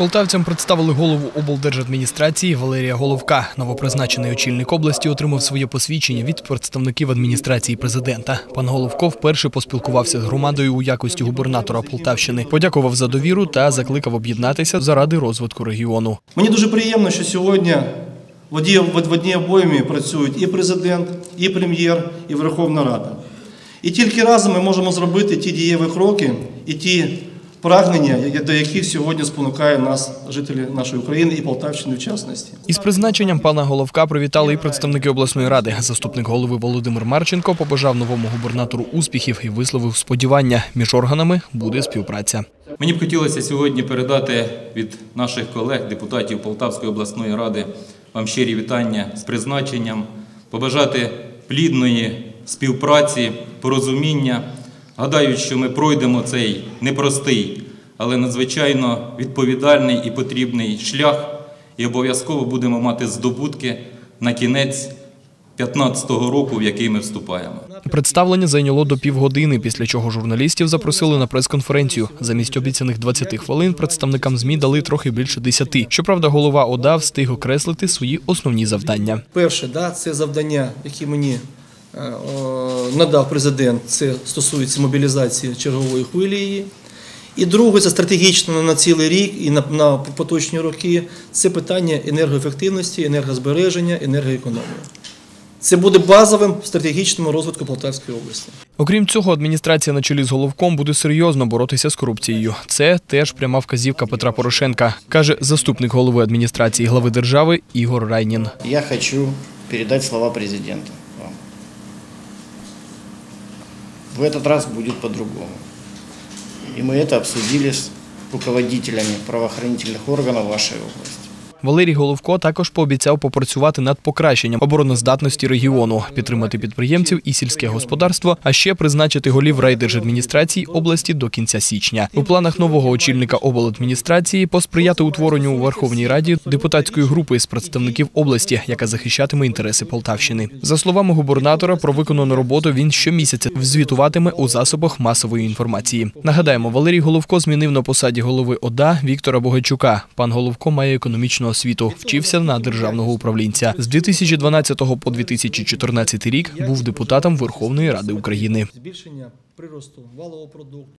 Полтавцям представили голову облдержадміністрації Валерія Головка. Новопризначений очільник області отримав своє посвідчення від представників адміністрації президента. Пан Головко вперше поспілкувався з громадою у якості губернатора Полтавщини, подякував за довіру та закликав об'єднатися заради розвитку регіону. Мені дуже приємно, що сьогодні в одній, обоймі працюють і президент, і прем'єр, і Верховна Рада. І тільки разом ми можемо зробити ті дієві кроки і ті прагнення, до яких сьогодні спонукає нас, жителі нашої України і Полтавщини в частності. Із призначенням пана Головка привітали і представники обласної ради. Заступник голови Володимир Марченко побажав новому губернатору успіхів і висловив сподівання. Між органами буде співпраця. Мені б хотілося сьогодні передати від наших колег, депутатів Полтавської обласної ради, вам щирі вітання з призначенням, побажати плідної співпраці, порозуміння. Гадаю, що ми пройдемо цей непростий, але надзвичайно відповідальний і потрібний шлях, і обов'язково будемо мати здобутки на кінець 2015 року, в який ми вступаємо. Представлення зайняло до півгодини, після чого журналістів запросили на прес-конференцію. Замість обіцяних 20 хвилин представникам ЗМІ дали трохи більше 10. Щоправда, голова ОДА встиг окреслити свої основні завдання. Перше, да, це завдання, які мені надав президент, це стосується мобілізації чергової хвилі її. І друге, це стратегічно на цілий рік і на, на поточні роки, це питання енергоефективності, енергозбереження, енергоекономії. Це буде базовим в стратегічному розвитку Полтавської області. Окрім цього, адміністрація на чолі з головком буде серйозно боротися з корупцією. Це теж пряма вказівка Петра Порошенка, каже заступник голови адміністрації глави держави Ігор Райнін. Я хочу передать слова президента вам. В этот раз будет по-другому. И мы это обсудили с руководителями правоохранительных органов вашей области. Валерій Головко також пообіцяв попрацювати над покращенням обороноздатності регіону, підтримати підприємців і сільське господарство, а ще призначити голів райдержадміністрації області до кінця січня. У планах нового очільника обладміністрації посприяти утворенню у Верховній Раді депутатської групи з представників області, яка захищатиме інтереси Полтавщини. За словами губернатора, про виконану роботу він щомісяця звітуватиме у засобах масової інформації. Нагадаємо, Валерій Головко змінив на посаді голови ОДА Віктора Богачука. Пан Головко має економічну освіту, вчився на державного управлінця. З 2012 по 2014 рік був депутатом Верховної Ради України. Збільшення приросту валового продукту.